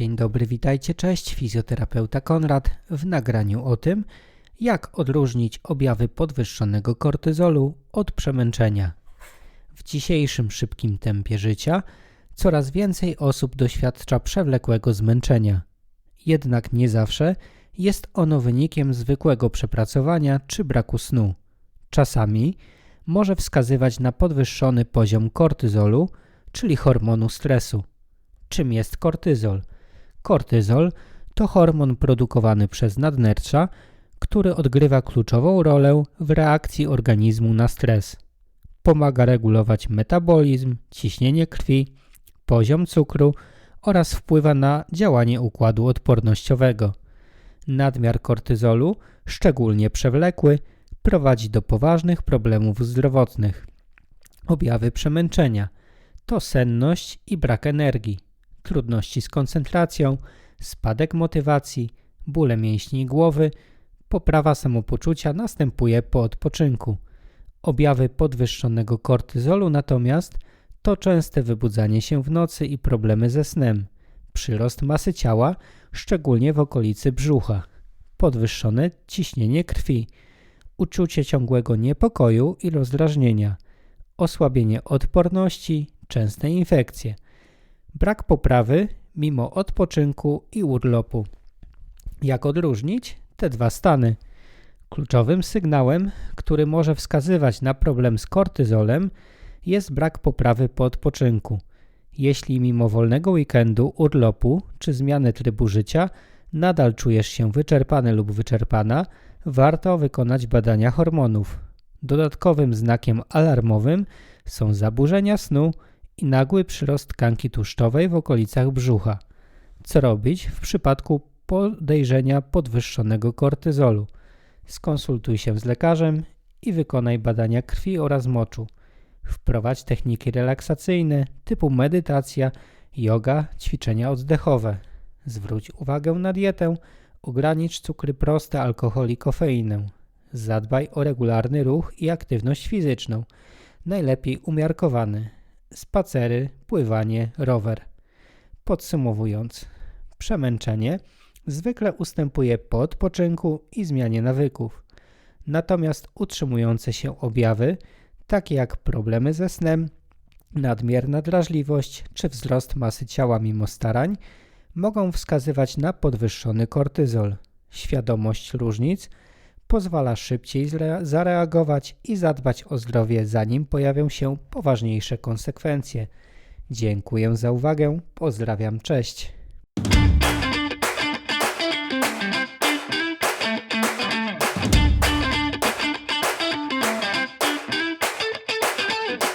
Dzień dobry, witajcie, cześć, fizjoterapeuta Konrad w nagraniu o tym, jak odróżnić objawy podwyższonego kortyzolu od przemęczenia. W dzisiejszym szybkim tempie życia coraz więcej osób doświadcza przewlekłego zmęczenia. Jednak nie zawsze jest ono wynikiem zwykłego przepracowania czy braku snu. Czasami może wskazywać na podwyższony poziom kortyzolu, czyli hormonu stresu. Czym jest kortyzol? Kortyzol to hormon produkowany przez nadnercza, który odgrywa kluczową rolę w reakcji organizmu na stres. Pomaga regulować metabolizm, ciśnienie krwi, poziom cukru oraz wpływa na działanie układu odpornościowego. Nadmiar kortyzolu, szczególnie przewlekły, prowadzi do poważnych problemów zdrowotnych. Objawy przemęczenia to senność i brak energii trudności z koncentracją, spadek motywacji, bóle mięśni i głowy, poprawa samopoczucia następuje po odpoczynku. Objawy podwyższonego kortyzolu natomiast to częste wybudzanie się w nocy i problemy ze snem, przyrost masy ciała, szczególnie w okolicy brzucha, podwyższone ciśnienie krwi, uczucie ciągłego niepokoju i rozdrażnienia, osłabienie odporności, częste infekcje – Brak poprawy mimo odpoczynku i urlopu. Jak odróżnić te dwa stany? Kluczowym sygnałem, który może wskazywać na problem z kortyzolem, jest brak poprawy po odpoczynku. Jeśli mimo wolnego weekendu, urlopu czy zmiany trybu życia nadal czujesz się wyczerpany lub wyczerpana, warto wykonać badania hormonów. Dodatkowym znakiem alarmowym są zaburzenia snu, i nagły przyrost tkanki tłuszczowej w okolicach brzucha. Co robić w przypadku podejrzenia podwyższonego kortyzolu? Skonsultuj się z lekarzem i wykonaj badania krwi oraz moczu. Wprowadź techniki relaksacyjne typu medytacja, yoga, ćwiczenia oddechowe. Zwróć uwagę na dietę, ogranicz cukry proste, alkohol i kofeinę. Zadbaj o regularny ruch i aktywność fizyczną, najlepiej umiarkowany spacery, pływanie, rower. Podsumowując, przemęczenie zwykle ustępuje po odpoczynku i zmianie nawyków. Natomiast utrzymujące się objawy, takie jak problemy ze snem, nadmierna drażliwość czy wzrost masy ciała mimo starań, mogą wskazywać na podwyższony kortyzol. Świadomość różnic pozwala szybciej zareagować i zadbać o zdrowie, zanim pojawią się poważniejsze konsekwencje. Dziękuję za uwagę, pozdrawiam, cześć.